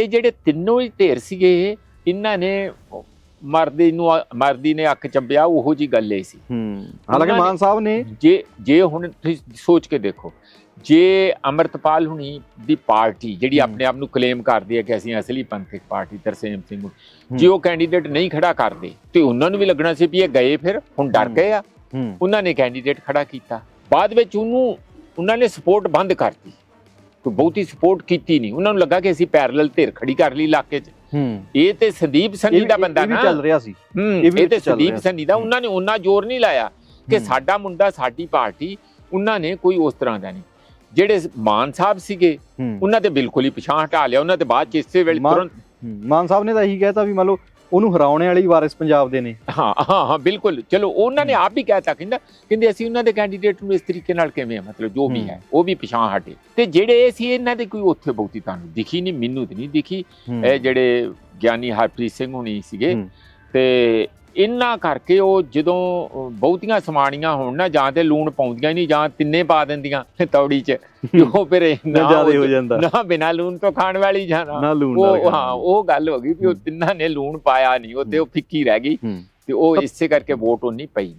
ਇਹ ਜਿਹੜੇ ਤਿੰਨੋਂ ਹੀ ਢੇਰ ਸੀਗੇ ਇਹਨਾਂ ਨੇ ਮਰਦੀ ਨੂੰ ਮਰਦੀ ਨੇ ਅੱਖ ਚੰਬਿਆ ਉਹੋ ਜੀ ਗੱਲ ਇਹ ਸੀ ਹੂੰ ਹਾਲਾਂਕਿ ਮਾਨ ਸਾਹਿਬ ਨੇ ਜੇ ਜੇ ਹੁਣ ਤੁਸੀਂ ਸੋਚ ਕੇ ਦੇਖੋ ਜੇ ਅਮਰਤਪਾਲ ਹੁਣੀ ਦੀ ਪਾਰਟੀ ਜਿਹੜੀ। ਆਪਣੇ ਆਪ ਨੂੰ ਕਲੇਮ ਕਰਦੀ ਹੈ ਕਿ ਅਸੀਂ ਅਸਲੀ ਪੰਥਕ ਪਾਰਟੀ ਤਰਸੇਮ ਸਿੰਘ। ਜੇ ਉਹ ਕੈਂਡੀਡੇਟ ਨਹੀਂ ਖੜਾ ਕਰਦੇ ਤੇ ਉਹਨਾਂ ਨੂੰ ਵੀ ਲੱਗਣਾ ਸੀ ਵੀ ਇਹ ਗਏ ਫਿਰ ਹੁਣ ਡਰ। ਗਏ ਆ ਉਹਨਾਂ ਨੇ ਕੈਂਡੀਡੇਟ ਖੜਾ ਕੀਤਾ ਬਾਅਦ ਵਿੱਚ ਉਹਨੂੰ ਉਹਨਾਂ ਨੇ ਸਪੋਰਟ ਬੰਦ ਕਰਤੀ ਕੋਈ ਬਹੁਤੀ ਸਪੋਰਟ ਕੀਤੀ ਨਹੀਂ। ਉਹਨਾਂ ਨੂੰ ਲੱਗਾ ਕਿ ਅਸੀਂ ਪੈਰਲਲ ਧਿਰ ਖੜੀ ਕਰ ਲਈ ਇਲਾਕੇ 'ਚ। ਹੂੰ। ਇਹ ਤੇ ਸੰਦੀਪ ਸੰਧੀ ਇਹ ਦਾ ਬੰਦਾ ਇਹ ਵੀ ਨਾ। ਚੱਲ ਰਿਹਾ ਸੀ। ਹੂੰ ਇਹ ਤੇ ਸੰਦੀਪ। ਸੰਧੀ ਦਾ। ਉਹਨਾਂ ਨੇ ਉਹਨਾਂ ਜ਼ੋਰ ਨਹੀਂ ਲਾਇਆ ਕਿ। ਸਾਡਾ ਮੁੰਡਾ ਸਾਡੀ ਪਾਰਟੀ ਉਹਨਾਂ ਨੇ ਕੋਈ ਉਸ ਤਰ੍ਹਾਂ ਦਾ ਨਹੀਂ। ਜਿਹੜੇ ਮਾਨ ਸਾਹਿਬ ਸੀਗੇ ਉਹਨਾਂ ਤੇ ਬਿਲਕੁਲ ਹੀ ਪਿਛਾਂ ਹਟਾ ਲਿਆ। ਉਹਨਾਂ ਤੇ ਬਾਅਦ ਚ ਇਸੇ ਵੇਲੇ ਮਾਨ- ਤੁਰੰਤ। ਮਾਨ ਸਾਹਿਬ ਨੇ ਤਾਂ ਇਹੀ ਕਹਿਤਾ ਵੀ ਮੰਨ ਲਓ ਉਹਨੂੰ ਹਰਾਉਣੇ ਵਾਲੀ ਵਾਰਿਸ ਪੰਜਾਬ ਦੇ ਨੇ ਹਾਂ ਹਾਂ ਹਾਂ ਬਿਲਕੁਲ ਚਲੋ ਉਹਨਾਂ ਨੇ ਆਪ ਵੀ ਕਹਿਤਾ ਕਹਿੰਦਾ ਕਹਿੰਦੇ ਅਸੀਂ ਉਹਨਾਂ ਦੇ ਕੈਂਡੀਡੇਟ ਨੂੰ ਇਸ ਤਰੀਕੇ ਨਾਲ ਕਿਵੇਂ ਮਤਲਬ ਜੋ ਵੀ ਹੂੰ। ਹੈ ਉਹ ਵੀ ਪਿਛਾਂ ਹਟੇ ਤੇ ਜਿਹੜੇ ਸੀ ਇਹਨਾਂ ਦੇ ਕੋਈ ਉੱਥੇ ਬਹੁਤੀ ਤੁਹਾਨੂੰ ਦਿਖੀ ਨਹੀਂ ਮੈਨੂੰ ਤੇ ਨਹੀਂ ਦਿਖੀ ਹੂੰ। ਇਹ ਜਿਹੜੇ ਗਿਆਨੀ ਹਰਪ੍ਰੀਤ ਸਿੰਘ ਹੁਣੀ ਸੀਗੇ ਹੂੰ। ਤੇ ਇੰਨਾ ਕਰਕੇ ਉਹ ਜਦੋਂ ਬਹੁਤੀਆਂ ਸਮਾਣੀਆਂ ਹੋਣ ਨਾ ਜਾਂ ਤੇ ਲੂਣ ਪਾਉਂਦੀਆਂ ਨਹੀਂ ਜਾਂ ਤਿੰਨੇ ਪਾ ਦਿੰਦੀਆਂ ਤੌੜੀ 'ਚ ਉਹ ਫਿਰ ਨਾ ਜ਼ਿਆਦਾ ਹੋ ਜਾਂਦਾ। ਨਾ ਬਿਨਾ ਲੂਣ ਤੋਂ ਖਾਣ ਵਾਲੀ ਜਾਣਾ ਨਾ। ਲੂਣ ਨਾਲ ਉਹ। ਹਾਂ ਉਹ ਗੱਲ ਹੋ ਗਈ ਵੀ ਉਹ। ਤਿੰਨਾਂ ਨੇ ਲੂਣ ਪਾਇਆ ਨਹੀਂ ਉਹ ਤੇ ਉਹ ਫਿੱਕੀ ਰਹਿ ਗਈ ਤੇ ਉਹ ਇਸੇ ਕਰਕੇ ਵੋਟ ਉਹ ਨਹੀਂ ਪਈ